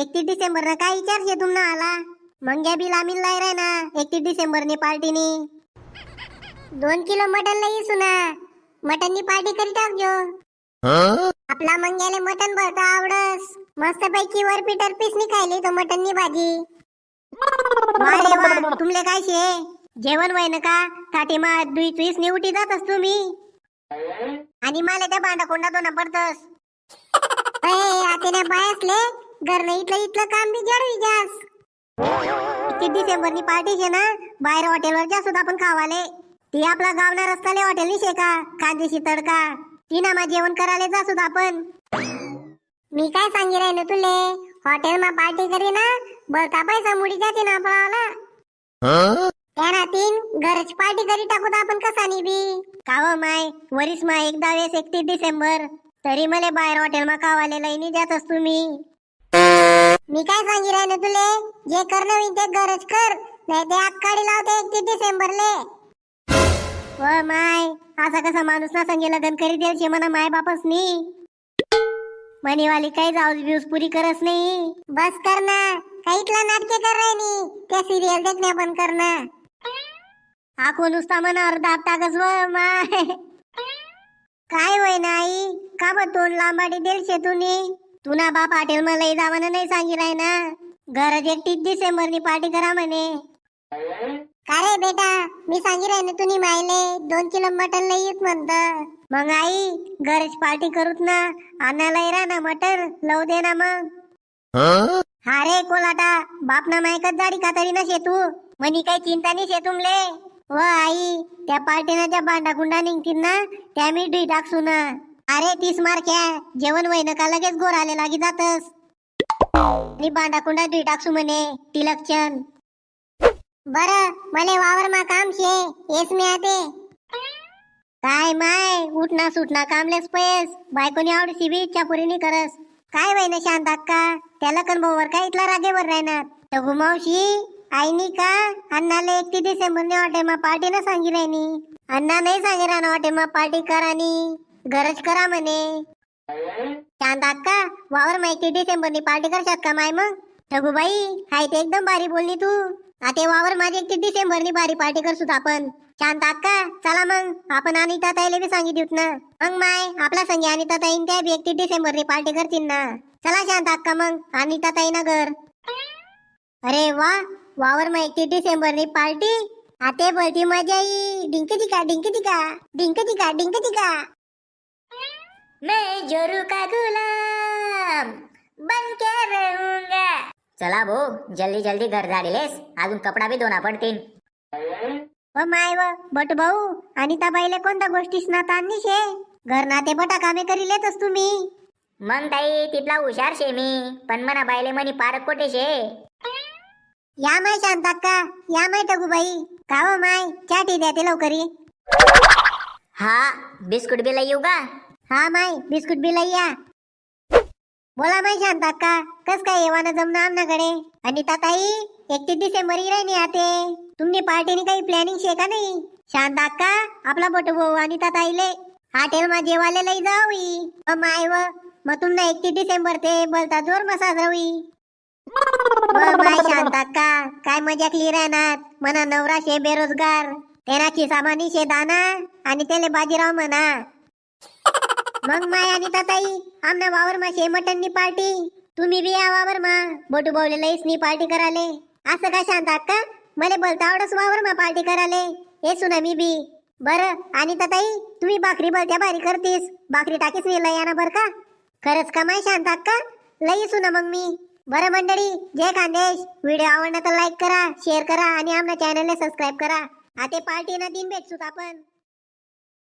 एकतीस डिसेंबर ना काय विचारशे तुमना आला? मंग्या बिल आम्ही लाई राय ना एकतीस डिसेंबर ने पार्टीनी. दोन किलो मटन लई सुना. मटन नी पार्टी करी टाक जो आपला मंग्याले मटन भरता आवडस. मस्त पैकी वर पीटर पीस नी खायली तो मटन नी भाजी. वा, तुमले काय शे? जेवण वय ना का? ताटी मा दुई तुईस नी उठी जातस तुम्ही. आणि मला त्या भांडा कोंडा दोना पडतस आतेने बायसले घर नाही इथलं इथलं काम बी जडवी जास किती डिसेंबर पार्टी शे ना बाहेर हॉटेलवर जा आपण खावाले. ती आपला गावना रस्ताले हॉटेल निशे शे का? कांदेशी तडका. ती ना मा जेवण करायला जा आपण. मी काय सांगी राहिलो तुले हॉटेल मा पार्टी करी ना बरका पैसा मुडी जाते ना आपला त्या तीन घरच पार्टी करी टाकू आपण कसा बी. काव हो माय वरीस माय एकदा वेळेस एकतीस डिसेंबर. तरी मले बाहेर हॉटेल मा खावाले लईनी जातस तुम्ही मी काय सांगी राहिले तुले? जे करणं होईन ते गरज कर नाही ते आकाडी लावते एकतीस डिसेंबरले. व माय असा कसा माणूस ना संगे लग्न करी देल शे म्हणा माय बापस नी मनीवाली काही जाऊस बिऊस पुरी करस नाही. बस कर ना काहीतला नाटके कर रे नी त्या सिरियल देखण्या पण कर ना. आखो नुसता मनावर अर्धा टाकस व माय. काय होय ना आई? का ब तोंड लांबाडी देल शे तुनी तुना बाप हॉटेल मला जावानं नाही सांगी राय ना? घरात एकतीस डिसेंबर नी पार्टी करा म्हणे. का रे बेटा? मी सांगी राय ना तुम्ही मायले दोन किलो मटन लई येत म्हणत. मग आई घरच पार्टी करूत ना आणायला रा ना मटन लव दे ना मग. हा? रे कोलाटा बाप ना मायकच जाडी का तरी ना शेतू. मनी काही चिंता नाही शेतुमले. व आई त्या पार्टीना ज्या बांडा गुंडा निघतील ना त्या मी डी टाकसू ना. अरे तीस मार्क्या जेवण वय का? लगेच गोर आले लागी जातस. आणि बांडाकुंडा दुई टाकसु टाकसू म्हणे तिलकचंद. बर मले वावर मा काम शे येस मी आते. काय माय उठना सुटना कामलेस पयस बायकोनी आवडीची बी इच्छा पुरी नी करस. काय वय ना शांत अक्का? त्याला कन भाऊवर काय इथला रागेवर राहणार? तर मावशी आईनी का अण्णाला एकटी डिसेंबर ने हॉटेल मा पार्टी ना सांगी राहिनी अण्णा नाही सांगे राहणार हॉटेल मा पार्टी करानी? गरज करा म्हणे. शांत अक्का वावर माहिती डिसेंबरनी डिसेंबर नी पार्टी करशात का माय मग? रघुबाई हाय ते एकदम भारी बोलली तू. आता वावर माझी एकतीस डिसेंबर नी भारी पार्टी करसूत आपण. शांत अक्का चला मग. आपण अनिता ताईला बी सांगितलं ना. मग माय आपला संगी अनिता ताईन त्या बी एकतीस डिसेंबर नी पार्टी करतील ना? चला शांत अक्का मग. अनिता ताई ना घर. अरे वा वावर मग एकतीस डिसेंबर नी पार्टी? आते बोलती मजा येई डिंक टिका डिंक टिका डिंक टिका डिंक टिका मैं जोरू का गुलाम बन के रहूंगा। चला भाऊ जल्दी जल्दी घर झालेलेस अजून कपडा बी धुना पडतील व माय व बट भाऊ अनिता बाईले कोणत्या गोष्टीस ना ताणली शे घर नाते बटा कामे करी लेतस तुम्ही। मग ताई तिथला हुशार शे मी पण मना बायले म्हणी पारक कोठे शे या माय शांताक्का या माय टगूबाई। का व माय चाटी द्या ते लवकरी। हा बिस्कुट बिला येऊ का? हा माय बिस्कुट बी लई या. बोला माय शांत अक्का कस काय येवाना जमना आमनाकडे? अनिता ताई एकतीस डिसेंबर ही राहिनी आते. तुमनी पार्टीनी काही प्लॅनिंग शे का नाही? शांत अक्का आपला बटू भाऊ अनिता ताईले. हॉटेल मा जेवाले लई जावी माय व मग तुमना एकतीस डिसेंबर ते बोलता जोर मसाज रवी व माय शांत अक्का काय मजाकली राहणार मना नवरा शे बेरोजगार. तेना खिसामानी शे दाना आणि त्याले बाजीराव म्हणा. मग माय आणि ताई आमना वावर मा शे पार्टी. तुम्ही बी या वावर मा बोटू बावले लईस पार्टी कराले. असं काय शांत अक्का मला बोलता आवडस वावर मा पार्टी कराले. हे सुना मी बी. बर आणि ताई तुम्ही भाकरी बलत्या भारी करतीस. भाकरी टाकीस मी लय बर का? खरंच का माय शांत अक्का लई सुना मग मी. बरं मंडळी जय खानदेश व्हिडिओ आवडला तर लाईक करा शेअर करा आणि आमना चॅनलला सबस्क्राईब करा. आता पार्टी ना दिन भेटसूत आपण.